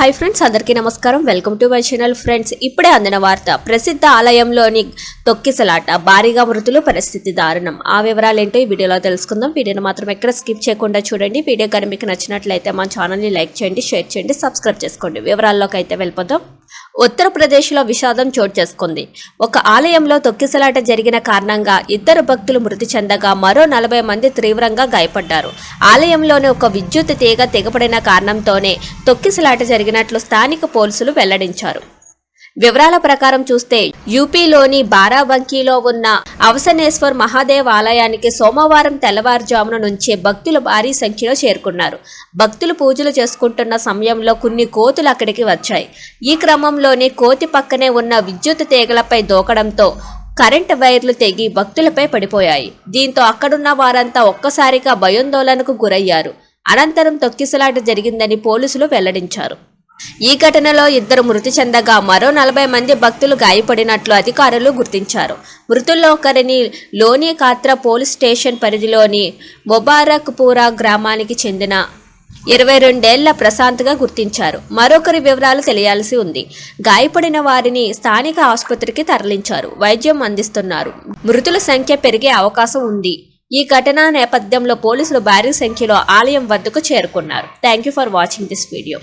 Hi friends అందరికీ నమస్కారం. Welcome to my channel friends ఇప్పుడే అందిన వార్త ప్రసిద్ధ ఆలయంలోని తొక్కిసలాట భారీగా మృతులు పరిస్థితి దారుణం. ఆ వివరాలు ఏంటో ఈ వీడియోలో తెలుసుకుందాం. వీడియోని మాత్రం ఎక్కడ స్కిప్ చేయకుండా చూడండి. వీడియో కానీ మీకు నచ్చినట్లయితే మా ఛానల్ని లైక్ చేయండి షేర్ చేయండి సబ్స్క్రైబ్ చేసుకోండి. వివరాల్లోకి అయితే వెళ్ళిపోదాం. ఉత్తరప్రదేశ్లో విషాదం చోటు చేసుకుంది. ఒక ఆలయంలో తొక్కిసలాట జరిగిన కారణంగా ఇద్దరు భక్తులు మృతి చెందగా మరో నలభై మంది తీవ్రంగా గాయపడ్డారు. ఆలయంలోని ఒక విద్యుత్ తీగ తెగపడిన కారణంతోనే తొక్కిసలాట జరిగినట్లు స్థానిక పోలీసులు వెల్లడించారు. వివరాల ప్రకారం చూస్తే యూపీలోని బారాబంకీలో ఉన్న అవసనేశ్వర్ మహాదేవ్ ఆలయానికి సోమవారం తెల్లవారుజామున నుంచే భక్తులు భారీ సంఖ్యలో చేరుకున్నారు. భక్తులు పూజలు చేసుకుంటున్న సమయంలో కొన్ని కోతులు అక్కడికి వచ్చాయి. ఈ క్రమంలోనే కోతి పక్కనే ఉన్న విద్యుత్ తీగలపై దూకడంతో కరెంట్ వైర్లు తెగి భక్తులపై పడిపోయాయి. దీంతో అక్కడున్న వారంతా ఒక్కసారిగా భయోందోళనకు గురయ్యారు. అనంతరం తొక్కిసలాట జరిగిందని పోలీసులు వెల్లడించారు. ఈ ఘటనలో ఇద్దరు మృతి చెందగా మరో నలభై మంది భక్తులు గాయపడినట్లు అధికారులు గుర్తించారు. మృతుల్లో ఒకరిని లోని కాత్ర పోలీస్ స్టేషన్ పరిధిలోని మొబారక్పురా గ్రామానికి చెందిన ఇరవై రెండేళ్ళ ప్రశాంత్గా గుర్తించారు. మరొకరి వివరాలు తెలియాల్సి ఉంది. గాయపడిన వారిని స్థానిక ఆసుపత్రికి తరలించారు. వైద్యం అందిస్తున్నారు. మృతుల సంఖ్య పెరిగే అవకాశం ఉంది. ఈ ఘటన నేపథ్యంలో పోలీసులు భారీ సంఖ్యలో ఆలయం వద్దకు చేరుకున్నారు. Thank you for watching this video.